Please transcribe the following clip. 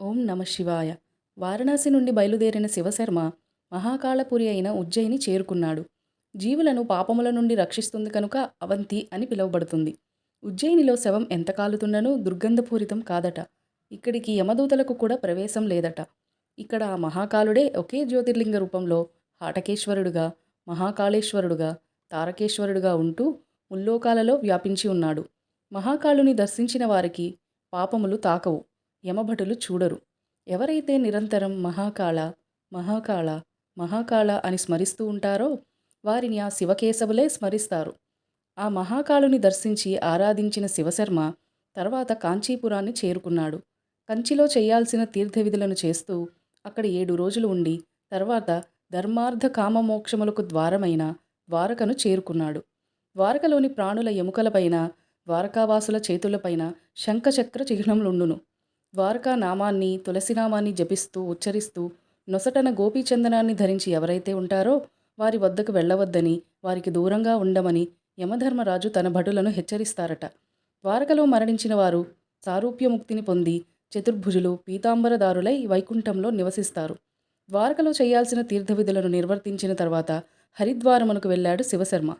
ఓం నమ శివాయ. వారణాసి నుండి బయలుదేరిన శివశర్మ మహాకాళపురి అయిన ఉజ్జయిని చేరుకున్నాడు. జీవులను పాపముల నుండి రక్షిస్తుంది కనుక అవంతి అని పిలువబడుతుంది. ఉజ్జయినిలో శవం ఎంత కాలుతున్ననూ దుర్గంధపూరితం కాదట. ఇక్కడికి యమదూతలకు కూడా ప్రవేశం లేదట. ఇక్కడ ఆ మహాకాలుడే ఒకే జ్యోతిర్లింగ రూపంలో హాటకేశ్వరుడుగా మహాకాళేశ్వరుడుగా తారకేశ్వరుడుగా ఉంటూ ముల్లోకాలలో వ్యాపించి ఉన్నాడు. మహాకాళుని దర్శించిన వారికి పాపములు తాకవు. యమభటులు చూడరు. ఎవరైతే నిరంతరం మహాకాళ మహాకాళ మహాకాళ అని స్మరిస్తూ ఉంటారో వారిని ఆ శివకేశవులే స్మరిస్తారు. ఆ మహాకాళుని దర్శించి ఆరాధించిన శివశర్మ తర్వాత కాంచీపురాన్ని చేరుకున్నాడు. కంచిలో చేయాల్సిన తీర్థ విధులను చేస్తూ అక్కడ ఏడు రోజులు ఉండి తర్వాత ధర్మార్థ కామమోక్షములకు ద్వారమైన ద్వారకను చేరుకున్నాడు. ద్వారకలోని ప్రాణుల ఎముకలపైన ద్వారకావాసుల చేతులపైన శంఖచక్ర చిహ్నములుండును. ద్వారకా నామాన్ని తులసినామాన్ని జపిస్తూ ఉచ్చరిస్తూ నొసటన గోపీచందనాన్ని ధరించి ఎవరైతే ఉంటారో వారి వద్దకు వెళ్ళవద్దని వారికి దూరంగా ఉండమని యమధర్మరాజు తన భటులను హెచ్చరిస్తారట. ద్వారకలో మరణించిన వారు సారూప్యముక్తిని పొంది చతుర్భుజులు పీతాంబరదారులై వైకుంఠంలో నివసిస్తారు. ద్వారకలో చేయాల్సిన తీర్థవిధులను నిర్వర్తించిన తర్వాత హరిద్వారమునకు వెళ్ళాడు శివశర్మ.